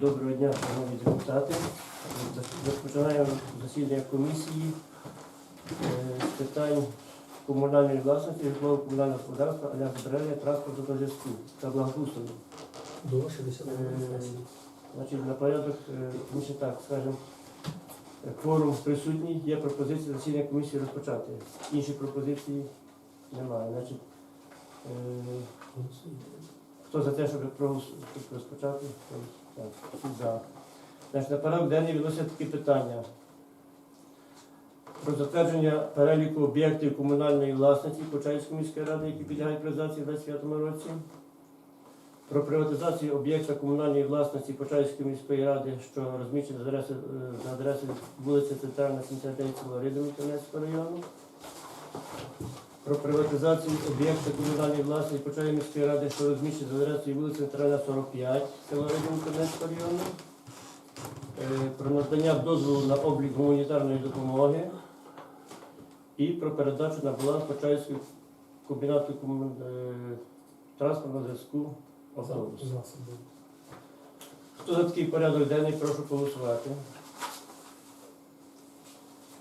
Доброго дня, шановні депутати. Розпочинаємо засідання комісії е, з питань комунальної власності, житлового комунального господарства, альянс управління транспорту та зв'язку та благоустрою. До 60 Е, Значить, на порядок, е, ми ще так скажемо, е, кворум присутній, є пропозиція засідання комісії розпочати. Інші пропозиції немає. Значить, е, Хто за те, щоб розпочати? Так. Значить, на порядок денний відносять такі питання. Про затвердження переліку об'єктів комунальної власності Почаївської міської ради, які підлягають приватизації у 2025 році. Про приватизацію об'єкта комунальної власності Почаївської міської ради, що розміщено за адресою, вулиця Центральна, 79 село Кам'янського району про приватизацію об'єкта комунальної власності Почаєвої міської ради, що розміщено за адресою вулиця Центральна 45, село Рибінського району. Е, Про надання дозволу на облік гуманітарної допомоги і про передачу на баланс Почаївського комбінату е, транспортного зв'язку автобус. Хто за такий порядок денний, прошу голосувати.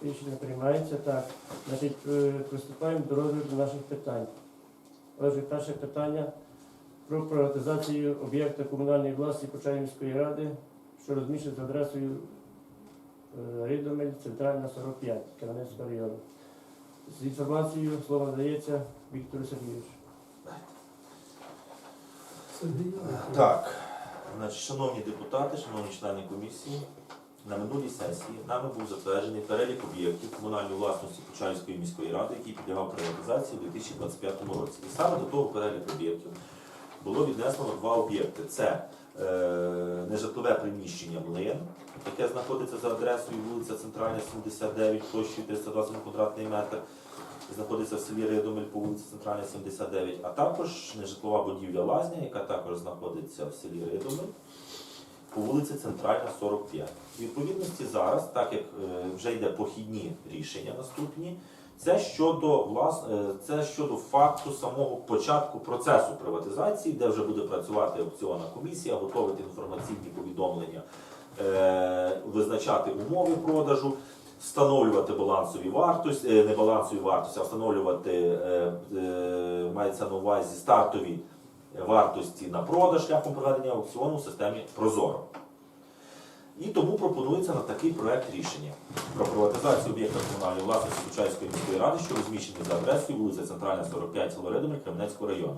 Рішення приймається. Так. Значить, е, приступаємо до розгляду наших питань. Отже, перше питання про приватизацію об'єкта комунальної власності Почаївської ради, що розміщено за адресою е, Ридомель, Центральна 45, Кам'янецького району. З інформацією слово надається Віктору Сергійовичу. Так, значить, шановні депутати, шановні члени комісії, на минулій сесії нами був затверджений перелік об'єктів комунальної власності Почаївської міської ради, який підлягав приватизації у 2025 році. І саме до того переліку об'єктів було віднесено два об'єкти. Це е, нежитлове приміщення Млин, яке знаходиться за адресою вулиця Центральна, 79, площею 320 квадратний метр, знаходиться в селі Ридомель по вулиці Центральна, 79, а також нежитлова будівля Лазня, яка також знаходиться в селі Ридомель по вулиці Центральна, 45. У відповідності зараз, так як е, вже йде похідні рішення наступні, це щодо влас... е, це щодо факту самого початку процесу приватизації, де вже буде працювати аукціонна комісія, готувати інформаційні повідомлення, е, визначати умови продажу, встановлювати балансові вартості, е, не балансові вартості, а встановлювати мається на увазі стартові вартості на продаж шляхом проведення аукціону в системі Прозоро. І тому пропонується на такий проект рішення про приватизацію об'єкта комунальної власності Сучаївської міської ради, що розміщений за адресою вулиця Центральна, 45, Лоридомир Кремнецького району.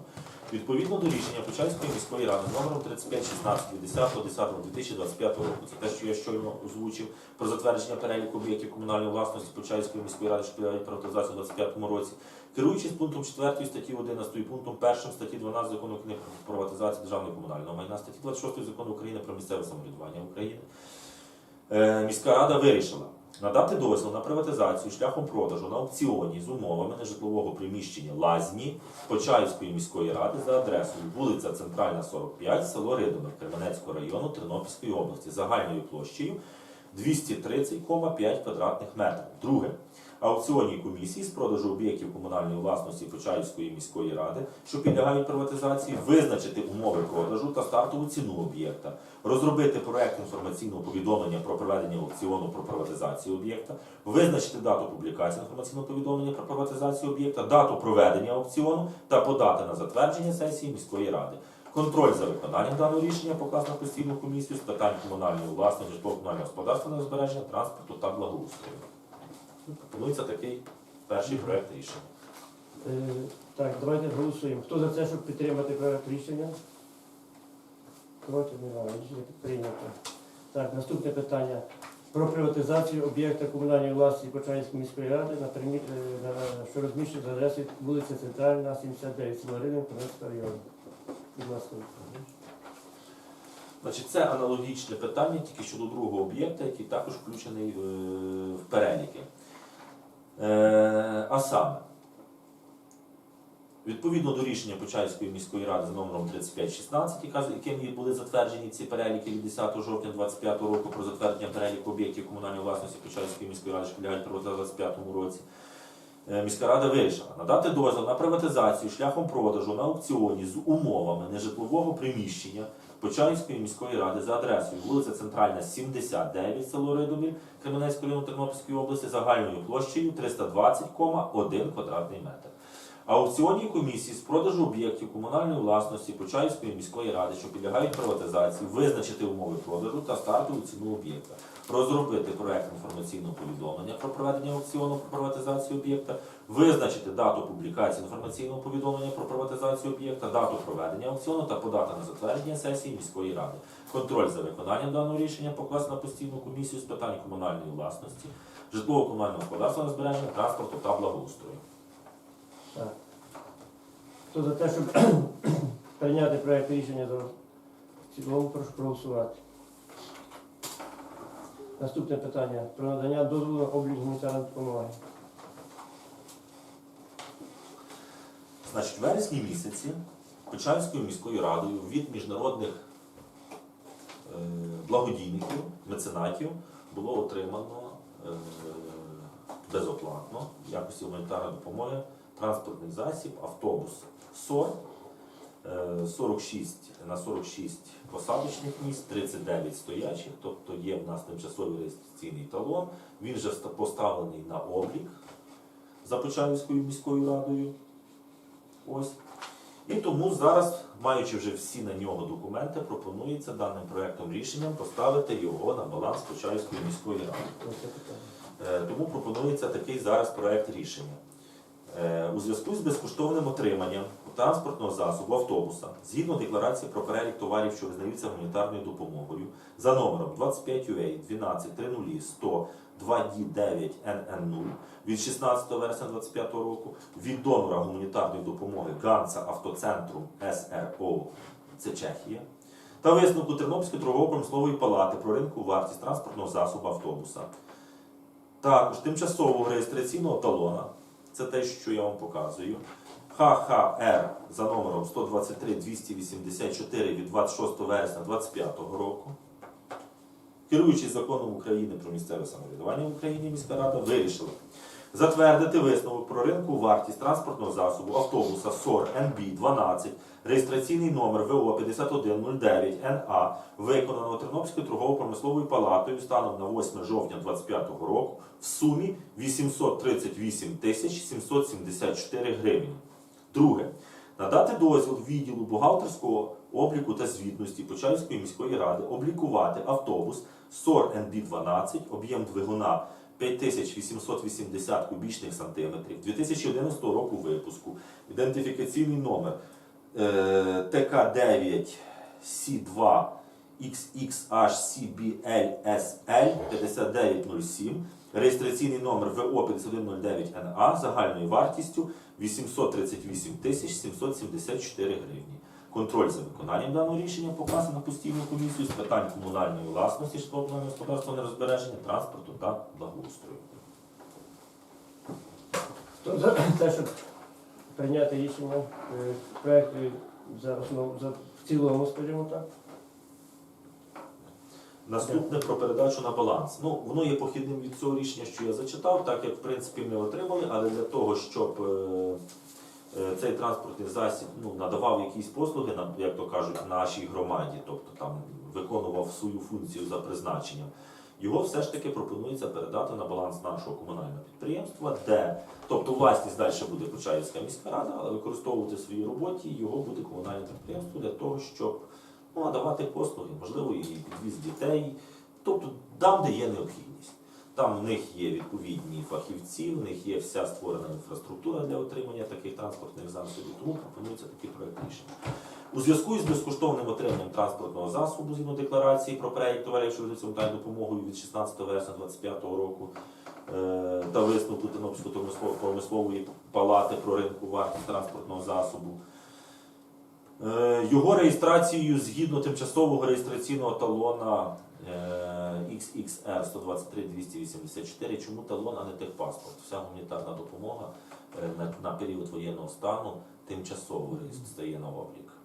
Відповідно до рішення Почаївської міської ради номером 3516 від 10.10.2025 року, це те, що я щойно озвучив, про затвердження переліку об'єктів комунальної власності Почаївської міської ради, що підлягають приватизацію у 2025 році, керуючись пунктом 4 статті 11 і пунктом 1 статті 12 закону України про приватизацію державного і комунального майна, статті 26 закону України про місцеве самоврядування України, е, міська рада вирішила надати дозвіл на приватизацію шляхом продажу на аукціоні з умовами нежитлового приміщення Лазні Почаївської міської ради за адресою вулиця Центральна, 45, село Ридомир Кременецького району Тернопільської області загальною площею 230,5 квадратних метрів. Друге. Аукціонній комісії з продажу об'єктів комунальної власності Почаївської міської ради, що підлягають приватизації, визначити умови продажу та стартову ціну об'єкта, розробити проект інформаційного повідомлення про проведення аукціону про приватизацію об'єкта, визначити дату публікації інформаційного повідомлення про приватизацію об'єкта, дату проведення аукціону та подати на затвердження сесії міської ради. Контроль за виконанням даного рішення покласти на постійну комісію з питань комунальної власності, житлово-комунального господарства на збереження, транспорту та благоустрою. Пропонується такий перший проект рішення. Е, Так, давайте голосуємо. Хто за це, щоб підтримати проект рішення? Проти немає. Рішення прийнято. Так, наступне питання. Про приватизацію об'єкта комунальної власності Почаївської міської ради, на примі... е, на- що розміщено за адресою вулиця Центральна, 79, село Ринок, Кам'янського району. Будь ласка. Значить, це аналогічне питання, тільки щодо другого об'єкта, який також включений е, в переліки. Е, А саме, відповідно до рішення Почаївської міської ради за номером 3516, яким були затверджені ці переліки від 10 жовтня 2025 року про затвердження переліку об'єктів комунальної власності Почаївської міської ради, приватизації у 2025 році. Е, Міська рада вирішила надати дозвіл на приватизацію шляхом продажу на аукціоні з умовами нежитлового приміщення Почаївської міської ради за адресою вулиця Центральна, 79, село Ридоміль, Кременецького району Тернопільської області, загальною площею 320,1 квадратний метр. Аукціонній комісії з продажу об'єктів комунальної власності Почаївської міської ради, що підлягають приватизації, визначити умови продажу та стартову ціну об'єкта, розробити проект інформаційного повідомлення про проведення аукціону про приватизацію об'єкта, визначити дату публікації інформаційного повідомлення про приватизацію об'єкта, дату проведення аукціону та подати на затвердження сесії міської ради. Контроль за виконанням даного рішення покласти на постійну комісію з питань комунальної власності, житлово-комунального господарства, збереження, транспорту та благоустрою. Так. Хто за те, щоб прийняти проект рішення за цілому, прошу проголосувати. Наступне питання про надання дозволу на облік гуманітарної допомоги. Значить, в вересні місяці Печанською міською радою від міжнародних е, благодійників, меценатів було отримано е, безоплатно якості гуманітарної допомоги транспортний засіб, автобус СОР е, 46 на 46 посадочних місць, 39 стоячих, тобто є в нас тимчасовий реєстраційний талон. Він вже поставлений на облік за Почаївською міською радою. Ось. І тому зараз, маючи вже всі на нього документи, пропонується даним проектом рішенням поставити його на баланс Почаївської міської ради. Е, Тому пропонується такий зараз проект рішення. Е, У зв'язку з безкоштовним отриманням транспортного засобу автобуса згідно декларації про перелік товарів, що визнаються гуманітарною допомогою, за номером 25 UA 12 30 100 2D9 NN0 від 16 вересня 2025 року від донора гуманітарної допомоги Ганса Автоцентру СРО, це Чехія, та висновку Тернопільської торгово-промислової палати про ринку вартість транспортного засобу автобуса. Також тимчасового реєстраційного талона, це те, що я вам показую. ХХР за номером 123 284 від 26 вересня 2025 року. Керуючись законом України про місцеве самоврядування в Україні, міська рада вирішила затвердити висновок про ринку вартість транспортного засобу автобуса СОР НБ 12, реєстраційний номер ВО 5109 НА, виконаного Тернопільською торгово-промисловою палатою станом на 8 жовтня 2025 року в сумі 838 тисяч 774 гривні. Друге. Надати дозвіл відділу бухгалтерського обліку та звітності Почаївської міської ради облікувати автобус СОР НБ-12, об'єм двигуна 5880 кубічних сантиметрів 2011 року випуску, ідентифікаційний номер ТК9 С2 XXHCBLSL 5907, реєстраційний номер ВО 5109NA загальною вартістю 838 774 гривні. Контроль за виконанням даного рішення покласти на постійну комісію з питань комунальної власності, житлового господарства, нерозбереження, транспорту та благоустрою. Те, щоб прийняти рішення е, проект е, за основу в цілому, скажімо так. Наступне про передачу на баланс. Ну, воно є похідним від цього рішення, що я зачитав, так як в принципі ми отримали, але для того, щоб е, е, цей транспортний засіб ну, надавав якісь послуги, як то кажуть, нашій громаді, тобто там виконував свою функцію за призначенням, його все ж таки пропонується передати на баланс нашого комунального підприємства, де, тобто власність далі буде Почаївська міська рада, але використовувати в своїй роботі його буде комунальне підприємство для того, щоб ну, надавати послуги, можливо, і підвіз дітей, тобто там, де є необхідність. Там в них є відповідні фахівці, в них є вся створена інфраструктура для отримання таких транспортних засобів, тому пропонується такий проект рішення. У зв'язку із безкоштовним отриманням транспортного засобу згідно декларації про перелік товарів, що ведуться метальною допомогою від 16 вересня 2025 року е, та висновку Тернопільської промислової палати про ринку вартість транспортного засобу. Е, Його реєстрацією згідно тимчасового реєстраційного талона XXR 123 284. Чому талон, а не техпаспорт? Вся гуманітарна допомога е, на, період воєнного стану тимчасово стає на облік.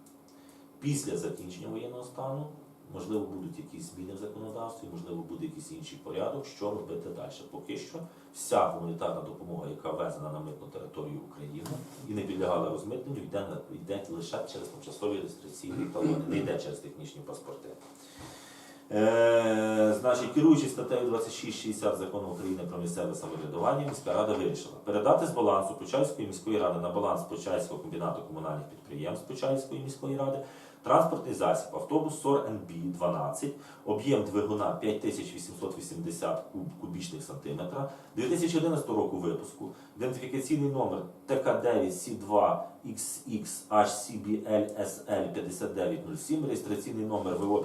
Після закінчення воєнного стану Можливо, будуть якісь зміни в законодавстві, можливо, буде якийсь інший порядок, що робити далі. Поки що вся гуманітарна допомога, яка ввезена на митну територію України і не підлягала розмитненню, йде, йде лише через тимчасові реєстраційні талони, не йде через технічні паспорти. Е, значить, керуючись статтею 2660 закону України про місцеве самоврядування, міська рада вирішила передати з балансу Почаївської міської ради на баланс Почаївського комбінату комунальних підприємств Почаївської міської ради транспортний засіб автобус СОР НБ 12, об'єм двигуна 5880 куб, кубічних сантиметра, 2011 року випуску, ідентифікаційний номер ТК9С2 XXHCBLSL 5907, реєстраційний номер ВО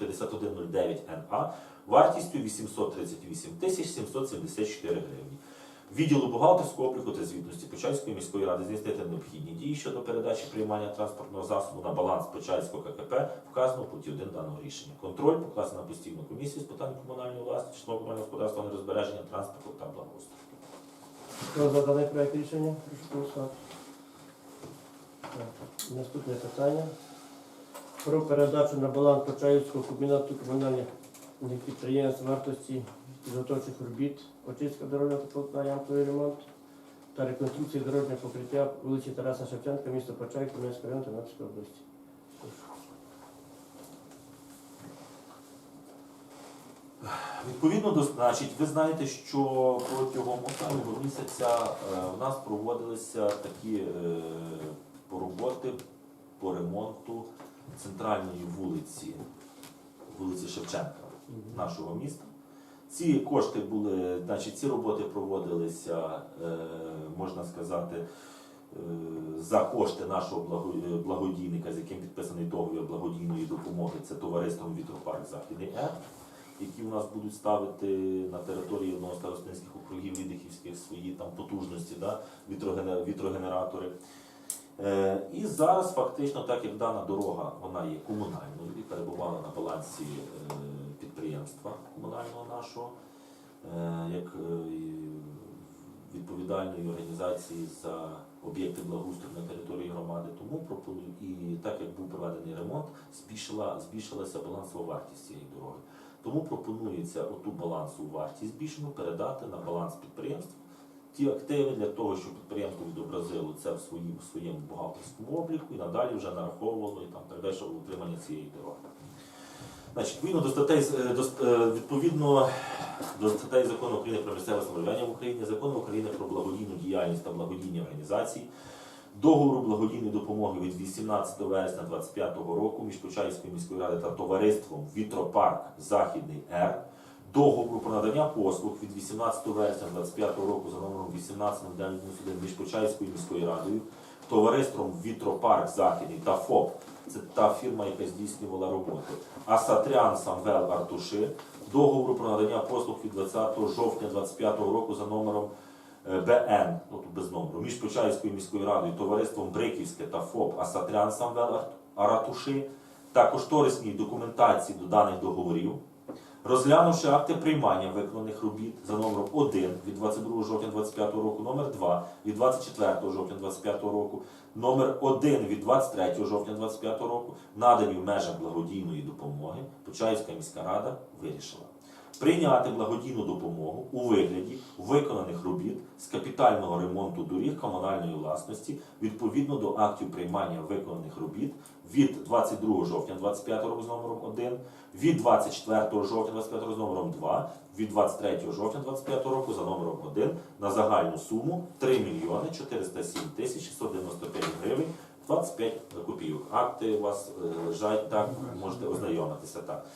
5109NA, вартістю 838 тисяч 774 гривні. Відділу бухгалтерського обліку та звітності Почаївської міської ради здійснити необхідні дії щодо передачі приймання транспортного засобу на баланс Почаївського ККП, вказано в пункті 1 даного рішення. Контроль покласти на постійну комісію з питань комунальної власності, житлово комунального господарства, нерозбереження транспорту та благоустрою. Хто проект рішення? Наступне питання. Про передачу на баланс Почаївського комбінату комунальних підприємств вартості підготовчих робіт, очистка дорожнього та ямковий ремонт та реконструкція дорожнього покриття вулиці Тараса Шевченка, місто Почаїв, Кам'янського району Тернопільської області. Відповідно до значить, ви знаєте, що протягом останнього місяця е, в нас проводилися такі е, роботи по ремонту центральної вулиці, вулиці Шевченка нашого міста. Ці кошти були, значить, ці роботи проводилися, е, можна сказати, е, за кошти нашого е, благодійника, з яким підписаний договір благодійної допомоги, це товариством Вітропарк Західний Р, які в нас будуть ставити на території одного старостинських округів Відихівських свої там потужності, да, вітрогенератори. І зараз фактично, так як дана дорога вона є комунальною і перебувала на балансі підприємства комунального нашого, е, як е, відповідальної організації за об'єкти благоустрою на території громади. Тому пропоную і так як був проведений ремонт, збільшила, збільшилася балансова вартість цієї дороги. Тому пропонується оту балансову вартість збільшену передати на баланс підприємства ті активи для того, щоб підприємство відобразило це в своїм в своєму бухгалтерському обліку і надалі вже нараховувало і там далі в утримання цієї дороги. Значить, відповідно до статей е, е, відповідно до статей закону України про місцеве самоврядування в Україні, закону України про благодійну діяльність та благодійні організації, договору благодійної допомоги від 18 вересня 2025 року між Почаївською міською радою та товариством Вітропарк Західний Р, договору про надання послуг від 18 вересня 2025 року за номером 1891 між Почаївською міською радою, товариством Вітропарк Західний та ФОП. Це та фірма, яка здійснювала роботу. Асатрян Самвел Артуши, договору про надання послуг від 20 жовтня 2025 року за номером е, БН, тобто без номеру, між Почаївською міською радою, товариством Бриківське та ФОП Асатрян Самвел Ар- Аратуши та кошторисній документації до даних договорів, розглянувши акти приймання виконаних робіт за номером 1 від 22 жовтня 2025 року, номер 2 від 24 жовтня 2025 року, номер 1 від 23 жовтня 2025 року, надані в межах благодійної допомоги, Почаївська міська рада вирішила. Прийняти благодійну допомогу у вигляді виконаних робіт з капітального ремонту доріг комунальної власності відповідно до актів приймання виконаних робіт від 22 жовтня 25 року з номером 1, від 24 жовтня 25 року з номером 2, від 23 жовтня 25 року за номером 1 на загальну суму 3 мільйони 407 тисяч 695 гривень 25 копійок. Акти у вас е, лежать так, можете ознайомитися так.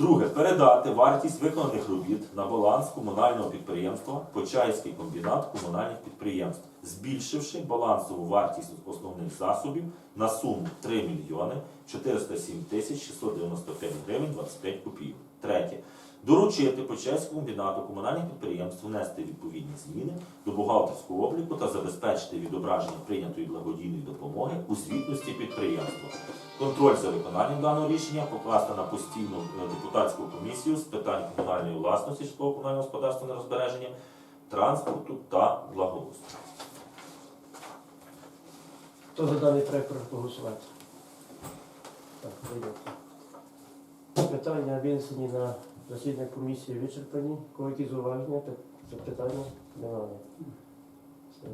Друге, передати вартість виконаних робіт на баланс комунального підприємства Почаївський комбінат комунальних підприємств, збільшивши балансову вартість основних засобів на суму 3 мільйони 407 тисяч 695 гривень 25 копійок. Третє. Доручити Почаївському комбінату комунальних підприємств внести відповідні зміни до бухгалтерського обліку та забезпечити відображення прийнятої благодійної допомоги у звітності підприємства. Контроль за виконанням даного рішення покласти на постійну е, депутатську комісію з питань комунальної власності, житлово комунального господарства на розбереження, транспорту та благоустрою. Хто за даний проект прошу голосувати? Так, питання винесені на Засідання комісії вичерпані. Коли якісь зауваження, запитання немає. Все.